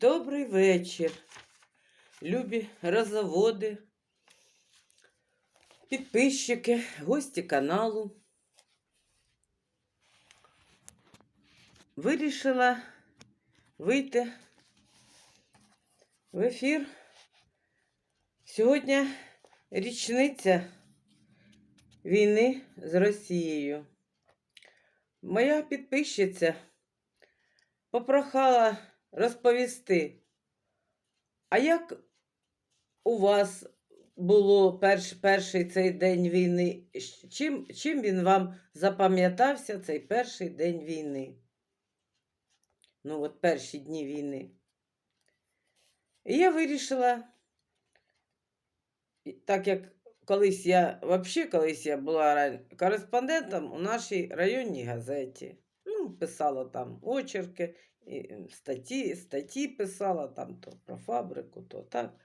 Добрий вечір, любі роззаводи, підписчики, гості каналу. Вирішила вийти в ефір. Сьогодні річниця війни з Росією. Моя підписчиця попрохала розповісти, а як у вас було перш, перший цей день війни? Чим, чим він вам запам'ятався цей перший день війни? Ну, от перші дні війни. І я вирішила, так як колись я, взагалі колись я була кореспондентом у нашій районній газеті. Ну, писала там очерки, і статті, статті писала там то про фабрику, то так.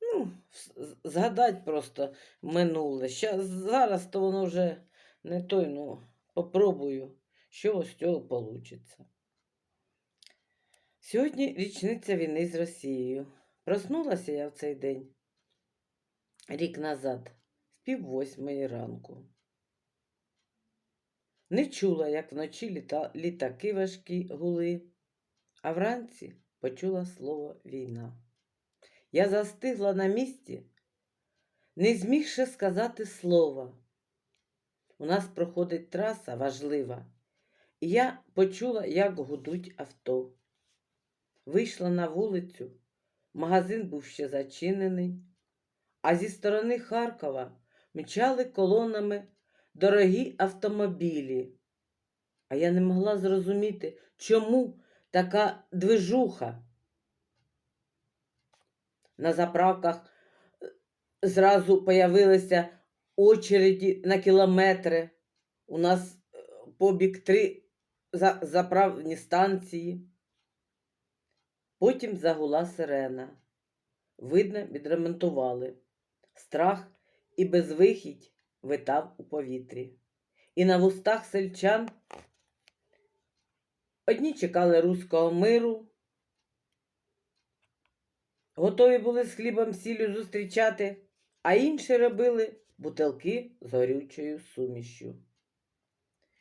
Ну, з- з- згадать просто минуле. Зараз то воно вже не той, ну, попробую, що з цього вийде. Сьогодні річниця війни з Росією. Проснулася я в цей день рік назад, в пів восьмої ранку. Не чула, як вночі літа... літаки важкі гули, а вранці почула слово війна. Я застигла на місці, не змігши сказати слова. У нас проходить траса важлива, і я почула, як гудуть авто. Вийшла на вулицю, магазин був ще зачинений, а зі сторони Харкова мчали колонами дорогі автомобілі. А я не могла зрозуміти, чому така движуха. На заправках е, зразу появилися очереді на кілометри. У нас е, побік три заправні станції. Потім загула сирена. Видно, відремонтували. Страх і безвихідь витав у повітрі. І на вустах сельчан одні чекали руського миру, готові були з хлібом сіллю зустрічати, а інші робили бутилки з горючою сумішю.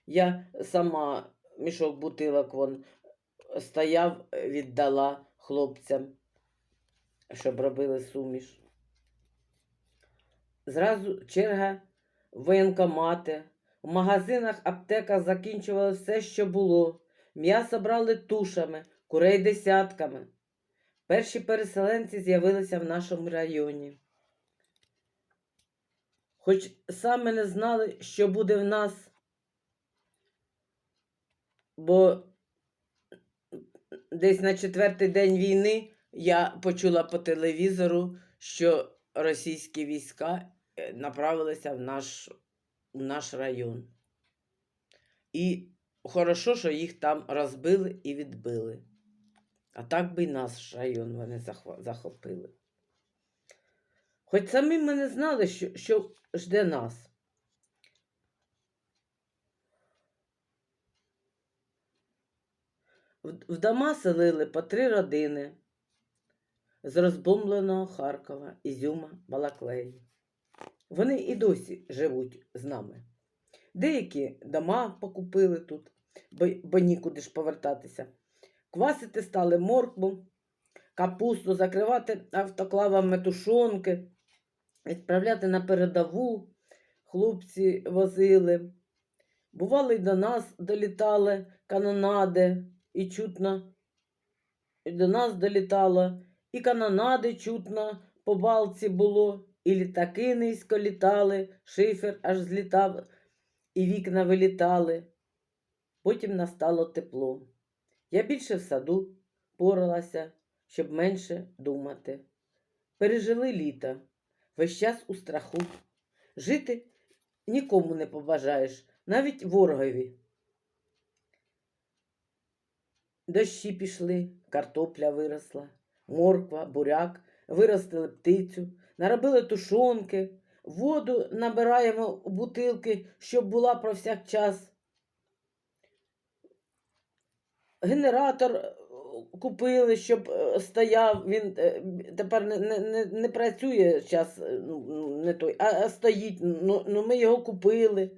Я сама мішок бутилок вон стояв, віддала хлопцям, щоб робили суміш. Зразу черга в воєнкомати. В магазинах, аптеках закінчували все, що було. М'ясо брали тушами, курей десятками. Перші переселенці з'явилися в нашому районі. Хоч саме не знали, що буде в нас, бо десь на четвертий день війни я почула по телевізору, що російські війська е, направилися в наш, в наш район. І хорошо, що їх там розбили і відбили. А так би і наш район вони захопили. Хоч самі ми не знали, що, що жде нас. В, дома селили по три родини з розбомбленого Харкова, Ізюма, Балаклеї. Вони і досі живуть з нами. Деякі дома покупили тут, бо, бо нікуди ж повертатися. Квасити стали моркву, капусту, закривати автоклавами тушонки, відправляти на передову. Хлопці возили. Бувало, й до нас долітали канонади, і чутно і до нас долітало, і канонади чутно по балці було, і літаки низько літали, шифер аж злітав, і вікна вилітали. Потім настало тепло. Я більше в саду поралася, щоб менше думати. Пережили літо, весь час у страху. Жити нікому не побажаєш, навіть ворогові. Дощі пішли, картопля виросла, морква, буряк, виростили птицю, наробили тушонки, воду набираємо у бутилки, щоб була про всяк час. Генератор купили, щоб е, стояв, він е, тепер не, не, не, працює зараз, ну, не той, а, стоїть. Ну, ну ми його купили.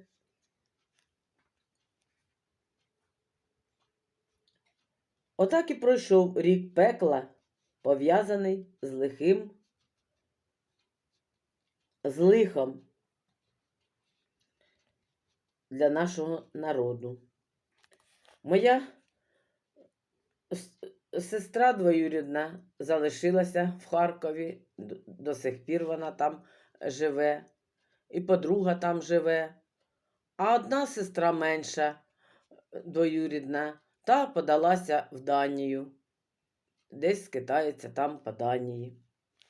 Отак і пройшов рік пекла, пов'язаний з лихим, з лихом для нашого народу. Моя сестра двоюрідна залишилася в Харкові, до сих пір вона там живе, і подруга там живе. А одна сестра менша, двоюрідна, та подалася в Данію. Десь скитається там по Данії.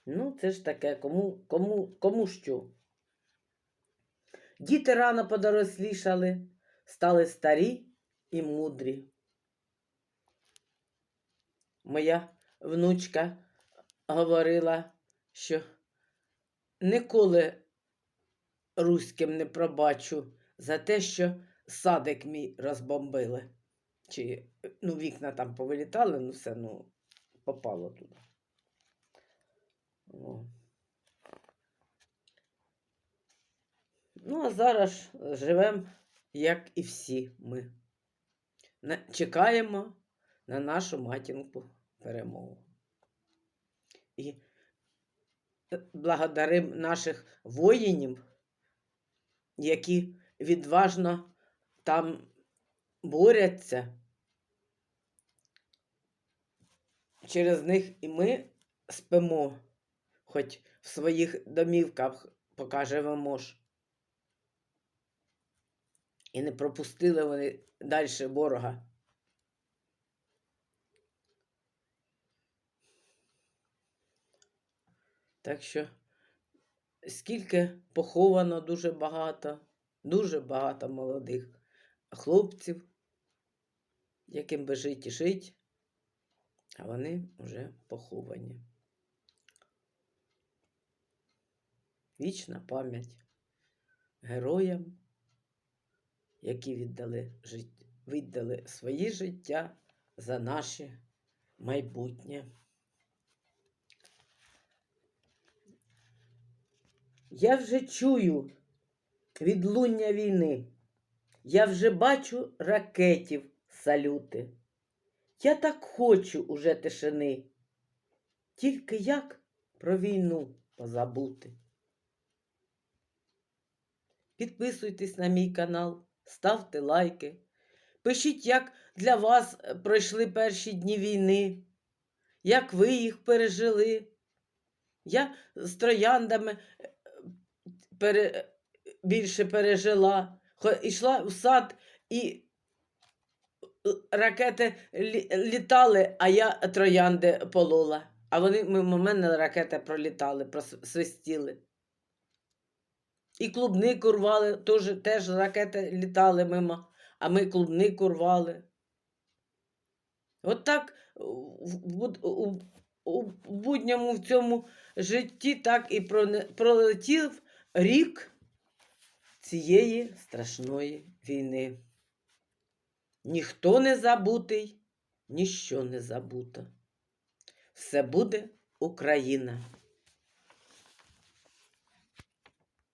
Ну, це ж таке, кому, кому, кому що. Діти рано подорослішали, стали старі і мудрі. Моя внучка говорила, що ніколи руським не пробачу за те, що садик мій розбомбили. Чи ну, вікна там повилітали, ну все ну, попало туди. О. Ну, а зараз живемо, як і всі ми. Чекаємо на нашу матінку перемогу. І е, благодаримо наших воїнів, які відважно там борються. Через них і ми спимо, хоч в своїх домівках покажемо ж. І не пропустили вони далі ворога. Так що, скільки поховано дуже багато, дуже багато молодих хлопців, яким би жить і жить, а вони вже поховані. Вічна пам'ять героям, які віддали, жит- віддали свої життя за наше майбутнє. Я вже чую відлуння війни. Я вже бачу ракетів салюти. Я так хочу уже тишини. Тільки як про війну позабути. Підписуйтесь на мій канал, ставте лайки. Пишіть, як для вас пройшли перші дні війни, як ви їх пережили. Я з трояндами пере, більше пережила. Йшла в сад і ракети літали, а я троянди полола. А вони мимо мене ракети пролітали, просвистіли. І клубнику рвали, теж, теж ракети літали мимо, а ми клубнику рвали. От так в, буд- у, у будньому в цьому житті так і пролетів рік цієї страшної війни. Ніхто не забутий, ніщо не забуто. Все буде Україна.